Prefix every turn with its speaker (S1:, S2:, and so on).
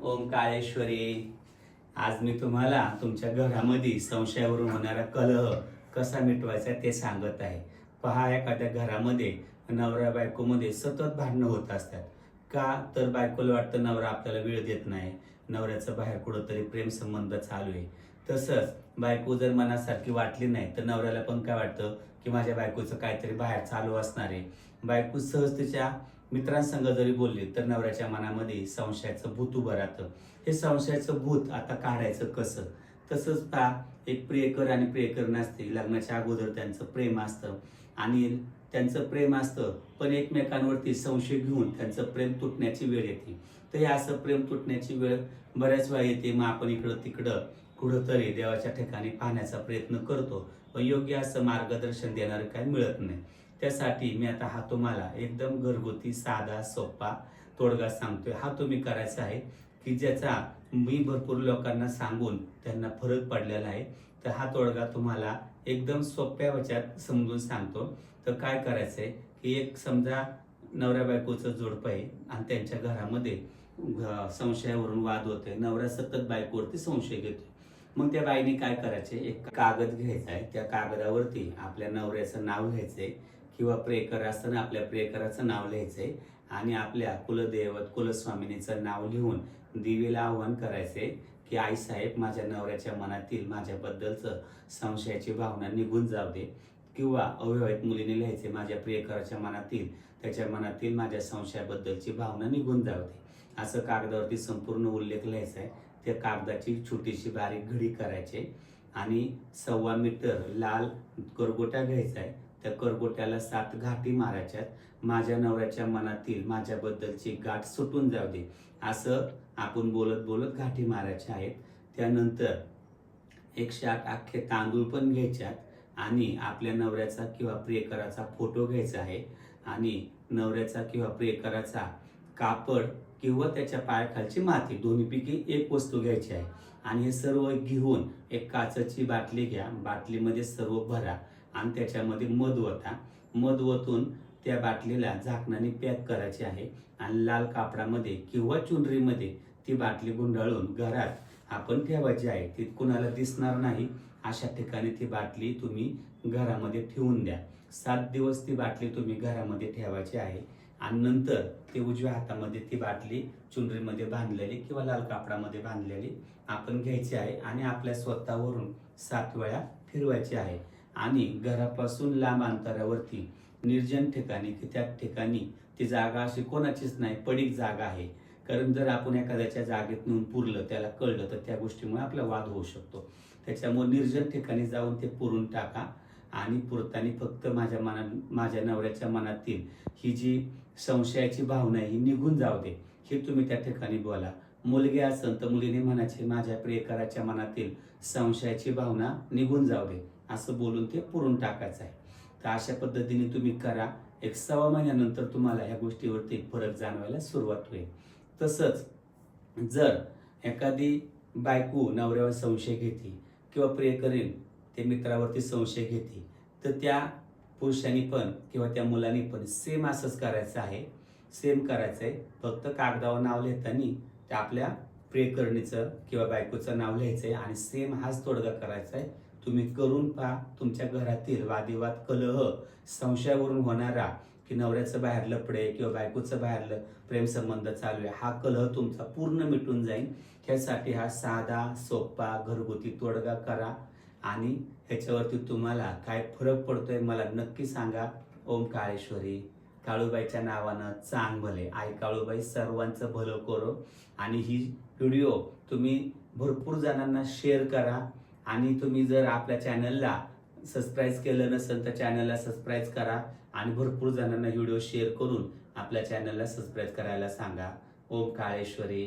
S1: ओम काळेश्वरी. आज मी तुम्हाला तुमच्या घरामध्ये संशयावरून होणारा कलह कसा मिटवायचा ते सांगत आहे. पहा एखाद्या घरामध्ये नवरा बायकोमध्ये सतत भांडणं होत असतात. का तर बायकोला वाटतं नवरा आपल्याला वेळ देत नाही. नवऱ्याचं बाहेर कुठंतरी प्रेमसंबंध चालू आहे. तसंच बायको जर मनासारखी वाटली नाही तर नवऱ्याला पण काय वाटतं? की माझ्या बायकोचं काहीतरी बाहेर चालू असणार आहे. बायको सहज तिच्या मित्रांसंग जरी बोलली तर नवऱ्याच्या मनामध्ये संशयाचं भूत उभं राहतं. हे संशयाचं भूत आता काढायचं कसं? तसंच पहा एक प्रियकर आणि प्रियकर नसते लग्नाच्या अगोदर त्यांचं प्रेम असतं. आणि त्यांचं प्रेम असतं पण एकमेकांवरती संशय घेऊन त्यांचं प्रेम तुटण्याची वेळ येते. तर हे असं प्रेम तुटण्याची वेळ बऱ्याच वेळा येते. मग आपण इकडं तिकडं कुठंतरी देवाच्या ठिकाणी पाहण्याचा प्रयत्न करतो. पण योग्य असं मार्गदर्शन देणारं काही मिळत नाही. त्यासाठी मी आता हा तुम्हाला एकदम घरगुती साधा सोपा तोडगा सांगतोय. हा तुम्ही करायचा आहे की ज्याचा मी भरपूर लोकांना सांगून त्यांना फरक पडलेला आहे. तर हा तोडगा तुम्हाला एकदम सोप्या वच्यात समजून सांगतो. तर काय करायचंय की एक समजा नवऱ्या बायकोचं जोडपं आहे आणि त्यांच्या घरामध्ये संशयावरून वाद होतोय. नवरा सतत बायकोवरती संशय घेतोय. मग त्या बाईने काय करायचे एक कागद घ्यायचा आहे. त्या कागदावरती आपल्या नवऱ्याचं नाव घ्यायचंय. किंवा प्रेकर असताना आपल्या प्रेकराचं नाव लिहायचंय आणि आपल्या कुलदैवत कुलस्वामिनीचं नाव लिहून दिवेला आव्हान करायचे की आई साहेब माझ्या नवऱ्याच्या मनातील माझ्याबद्दलचं संशयाची भावना निघून जाऊ दे. किंवा अविवाहित मुलीने लिहायचे माझ्या प्रियकराच्या मनातील त्याच्या मनातील माझ्या संशयाबद्दलची भावना निघून जाऊ दे. असं कागदावरती संपूर्ण उल्लेख लिहायचा आहे त्या कागदाची छोटीशी बारीक घडी करायची आणि सव्वा मीटर लाल करगोटा घ्यायचा आहे त्या करगोट्याला सात घाटी मारायच्यात. माझ्या नवऱ्याच्या मनातील माझ्याबद्दलची गाठ सुटून जाऊ दे. असं आपण बोलत बोलत घाटी मारायच्या आहेत. त्यानंतर एकशे आठ अख्खे तांदूळ पण घ्यायच्यात आणि आपल्या नवऱ्याचा किंवा प्रियकराचा फोटो घ्यायचा आहे. आणि नवऱ्याचा किंवा प्रियकराचा कापड किंवा त्याच्या पायाखालची माती दोन्हीपैकी एक वस्तू घ्यायची आहे. आणि हे सर्व घेऊन एक काचेची बाटली घ्या. बाटलीमध्ये सर्व भरा. आणि त्याच्यामध्ये मध ओता मध ओतून त्या बाटलीला झाकणाने पॅक करायची आहे. आणि लाल कापडामध्ये किंवा चुनरीमध्ये ती बाटली गुंडाळून घरात आपण ठेवायची आहे. ती कुणाला दिसणार नाही अशा ठिकाणी ती बाटली तुम्ही घरामध्ये ठेवून द्या. सात दिवस ती बाटली तुम्ही घरामध्ये ठेवायची आहे. आणि नंतर ते उजव्या हातामध्ये ती बाटली चुनरीमध्ये बांधलेली किंवा लाल कापडामध्ये बांधलेली आपण घ्यायची आहे आणि आपल्या स्वतःवरून सात वेळा फिरवायची आहे. आणि घरापासून लांब अंतरावरती निर्जन ठिकाणी की त्या ठिकाणी ती जागा अशी कोणाचीच नाही पडीक जागा आहे. कारण जर आपण एखाद्याच्या जागेत नेऊन पुरलं त्याला कळलं तर त्या गोष्टीमुळे आपला वाद होऊ शकतो. त्याच्यामुळे निर्जन ठिकाणी जाऊन ते पुरून टाका. आणि पुरताना फक्त माझ्या मना माझ्या नवऱ्याच्या मनातील ही जी संशयाची भावना ही निघून जाऊ दे. हे तुम्ही त्या ठिकाणी बोला. मुलगी असेल तर मुलीने म्हणायचे माझ्या प्रियकराच्या मनातील संशयाची भावना निघून जाऊ दे. असं बोलून ते पुरून टाकायचं आहे. तर अशा पद्धतीने तुम्ही करा. एक सव्वा महिन्यानंतर तुम्हाला ह्या गोष्टीवरती फरक जाणवायला सुरुवात होईल. तसंच जर एखादी बायको नवऱ्यावर संशय घेते किंवा प्रियकरीन ते मित्रावरती संशय घेते तर त्या पुरुषांनी पण किंवा त्या मुलांनी पण सेम असंच करायचं आहे. सेम करायचं आहे. फक्त कागदावर नाव लिहिताना त्या आपल्या प्रियकरणीचं किंवा बायकोचं नाव लिहायचं आहे आणि सेम हाच तोडगा करायचा आहे. तुम्ही करून पहा तुमच्या घरातील वादिवाद कलह संशयावरून होणारा की नवऱ्याचं बाहेर लपडे किंवा बायकोचं बाहेर प्रेमसंबंध चालू आहे हा कलह तुमचा पूर्ण मिटून जाईल. ह्यासाठी हा साधा सोपा घरगुती तोडगा करा आणि ह्याच्यावरती तुम्हाला काय फरक पडतोय मला नक्की सांगा. ओम काळेश्वरी. काळूबाईच्या नावानं चांग भले आई काळूबाई सर्वांचं भलं करो आणि ही व्हिडिओ तुम्ही भरपूर जणांना शेअर करा. आणि तुम्ही जर आपल्या चॅनलला सबस्क्राईब केलं नसेल तर चॅनलला सबस्क्राईब करा आणि भरपूर जणांना व्हिडिओ शेअर करून आपल्या चॅनलला सबस्क्राईब करायला सांगा. ओम काळेश्वरी.